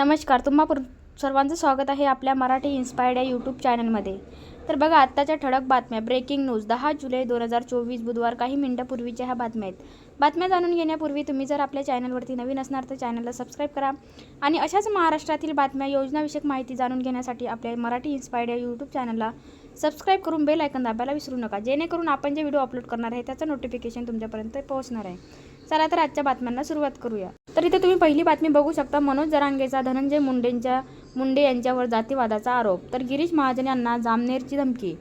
नमस्कार तुम्हा सर्वांचं स्वागत आहे आपल्या मराठी इन्स्पायर्ड या यूट्यूब चॅनलमध्ये तर बघा आत्ताच्या ठळक बातम्या. ब्रेकिंग न्यूज दहा जुलै दोन हजार चोवीस बुधवार काही मिनिटापूर्वीच्या ह्या बातम्या आहेत. बातम्या जाणून घेण्यापूर्वी तुम्ही जर आपल्या चॅनलवरती नवीन असणार तर चॅनलला सबस्क्राईब करा आणि अशाच महाराष्ट्रातील बातम्या योजनाविषयक माहिती जाणून घेण्यासाठी आपल्या मराठी इन्स्पायर्ड या यूट्यूब चॅनलला सबस्क्राईब करून बेल आयकन दाबायला विसरू नका. जेणेकरून आपण जे व्हिडिओ अपलोड करणार आहे त्याचं नोटिफिकेशन तुमच्यापर्यंत पोहोचणार आहे. चला तर आजच्या बातम्यांना सुरुवात करूया. तर इथे तुम्ही पहिली बातमी बघू शकता. मनोज जरांगेचा धनंजय मुंडेंच्या मुंडे यांच्यावर जातीवादाचा आरोप. तर गिरीश महाजन यांना जामनेरची धमकी.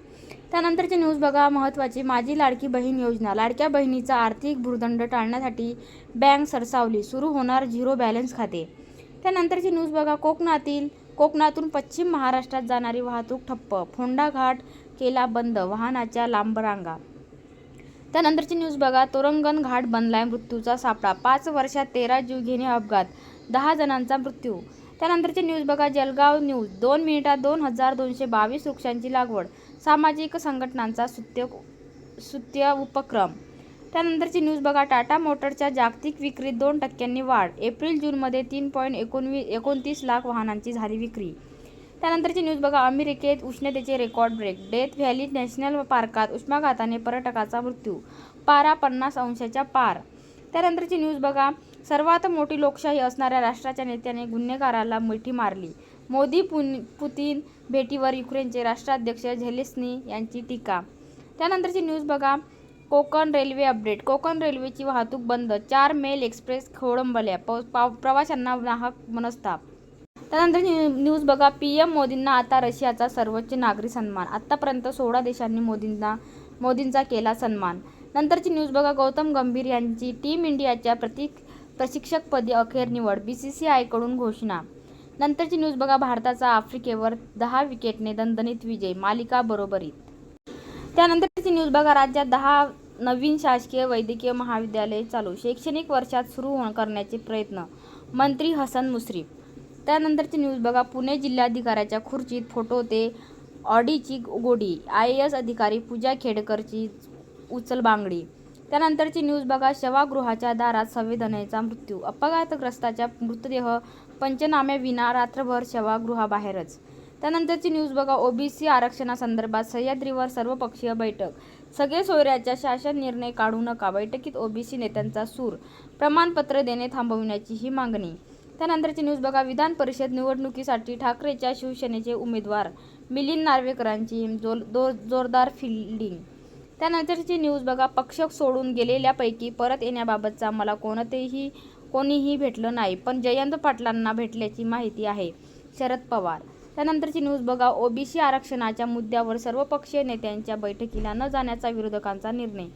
त्यानंतरची न्यूज बघा. महत्त्वाची माझी लाडकी बहीण योजना. लाडक्या बहिणीचा आर्थिक भूर्दंड टाळण्यासाठी बँक सरसावली. सुरू होणार झिरो बॅलन्स खाते. त्यानंतरची न्यूज बघा. कोकणातील कोकणातून पश्चिम महाराष्ट्रात जाणारी वाहतूक ठप्प. फोंडा घाट केला बंद. वाहनाच्या लांब रांगा त्यानंतरची न्यूज बघा. तोरंगण घाट बनलाय. मृत्यूचा सापळा. पाच वर्षात तेरा जीवघेणे अपघात. दहा जणांचा मृत्यू. त्यानंतरची न्यूज बघा. जलगाव न्यूज. दोन मिनिटात दोन हजार दोनशे बावीस वृक्षांची लागवड. सामाजिक संघटनांचा सुत्य सुत्य उपक्रम. त्यानंतरची न्यूज बघा. टाटा मोटरच्या जागतिक विक्रीत दोन टक्क्यांनी वाढ. एप्रिल जूनमध्ये तीन पॉईंट एकोणवीस एकोणतीस लाख वाहनांची झाली विक्री. त्यानंतरची न्यूज बघा. अमेरिकेत उष्णतेचे record break. Death valley national पार्कात उष्माघाताने पर्यटकाचा मृत्यू. पारा पन्नास अंशाच्या पार. त्यानंतरची न्यूज बघा. सर्वात मोठी लोकशाही असणाऱ्या राष्ट्राच्या नेत्याने गुन्हेगाराला मिठी मारली. मोदी पुन पुतीन भेटीवर युक्रेनचे राष्ट्राध्यक्ष झेलेस्नी यांची टीका. त्यानंतरची न्यूज बघा. Konkan railway update. कोकण रेल्वेची वाहतूक बंद. चार मेल एक्सप्रेस खोळंबल्या. प पाव प्रवाशांना नाहक मनस्ताप. त्यानंतर न्यू- न्यूज बघा पी एम मोदींना आता रशियाचा सर्वोच्च नागरी सन्मान. आत्तापर्यंत सोळा देशांनी मोदींना मोदींचा केला सन्मान. नंतरची न्यूज बघा गौतम गंभीर यांची टीम इंडियाच्या प्रतीक प्रशिक्षकपदी अखेर निवड बी सी सी आयकडून घोषणा. नंतरची न्यूज बघा भारताचा आफ्रिकेवर दहा विकेटने दणदणीत विजय मालिका बरोबरीत. त्यानंतरची न्यूज बघा राज्यात दहा नवीन शासकीय वैद्यकीय महाविद्यालये चालू शैक्षणिक वर्षात सुरू हो- करण्याचे प्रयत्न. मंत्री हसन मुश्रीफ. त्यानंतरची न्यूज बघा. पुणे जिल्हाधिकाऱ्याच्या खुर्चीत फोटो ते ऑडीची गोडी. आय ए एस अधिकारी पूजा खेडकरची उचलबांगडी त्यानंतरची न्यूज बघा. शवागृहाच्या दारात संवेदनेचा मृत्यू. अपघातग्रस्ताच्या मृतदेह पंचनाम्याविना रात्रभर शवागृहाबाहेरच. त्यानंतरची न्यूज बघा. ओबीसी आरक्षणासंदर्भात सह्याद्रीवर सर्वपक्षीय बैठक. सगळे सोयऱ्याच्या शासन निर्णय काढू नका. बैठकीत ओबीसी नेत्यांचा सूर. प्रमाणपत्र देणे थांबविण्याची ही मागणी. त्यानंतरची न्यूज बघा. विधान परिषद निवडणुकीसाठी ठाकरेच्या शिवसेनेचे उमेदवार मिलिंद नार्वेकरांची जोर दो जोरदार फिल्डिंग. त्यानंतरची न्यूज बघा. पक्ष सोडून गेलेल्यापैकी परत येण्याबाबतचा मला कोणतेही कोणीही भेटलं नाही. पण जयंत पाटलांना भेटल्याची माहिती आहे शरद पवार. त्यानंतरची न्यूज बघा. ओबीसी आरक्षणाच्या मुद्द्यावर सर्वपक्षीय नेत्यांच्या बैठकीला न जाण्याचा विरोधकांचा निर्णय.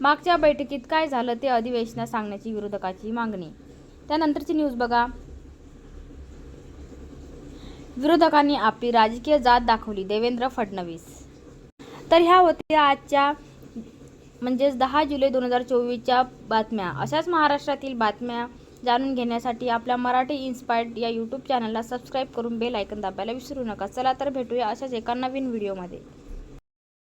मागच्या बैठकीत काय झालं ते अधिवेशनात सांगण्याची विरोधकाची मागणी. त्यानंतरची न्यूज बघा. विरोधकांनी आपली राजकीय जात दाखवली देवेंद्र फडणवीस. तर ह्या होत्या आजच्या म्हणजेच दहा जुलै दोन हजार चोवीसच्या बातम्या. अशाच महाराष्ट्रातील बातम्या जाणून घेण्यासाठी आपल्या मराठी इन्स्पायर्ड या यूट्यूब चॅनलला सबस्क्राईब करून बेल ऐकन दाबायला विसरू नका. चला तर भेटूया अशाच एका नवीन व्हिडिओमध्ये.